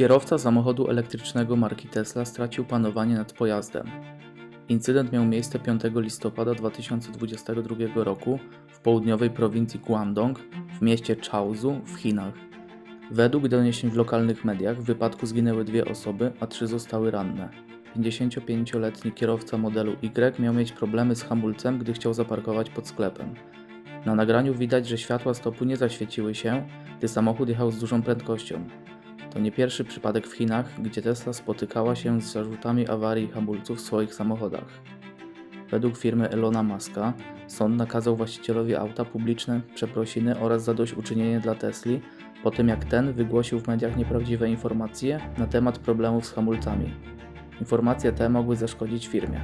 Kierowca samochodu elektrycznego marki Tesla stracił panowanie nad pojazdem. Incydent miał miejsce 5 listopada 2022 roku w południowej prowincji Guangdong w mieście Chaozu w Chinach. Według doniesień w lokalnych mediach w wypadku zginęły dwie osoby, a trzy zostały ranne. 55-letni kierowca modelu Y miał mieć problemy z hamulcem, gdy chciał zaparkować pod sklepem. Na nagraniu widać, że światła stopu nie zaświeciły się, gdy samochód jechał z dużą prędkością. To nie pierwszy przypadek w Chinach, gdzie Tesla spotykała się z zarzutami awarii hamulców w swoich samochodach. Według firmy Elona Muska sąd nakazał właścicielowi auta publiczne przeprosiny oraz zadośćuczynienie dla Tesli po tym jak ten wygłosił w mediach nieprawdziwe informacje na temat problemów z hamulcami. Informacje te mogły zaszkodzić firmie.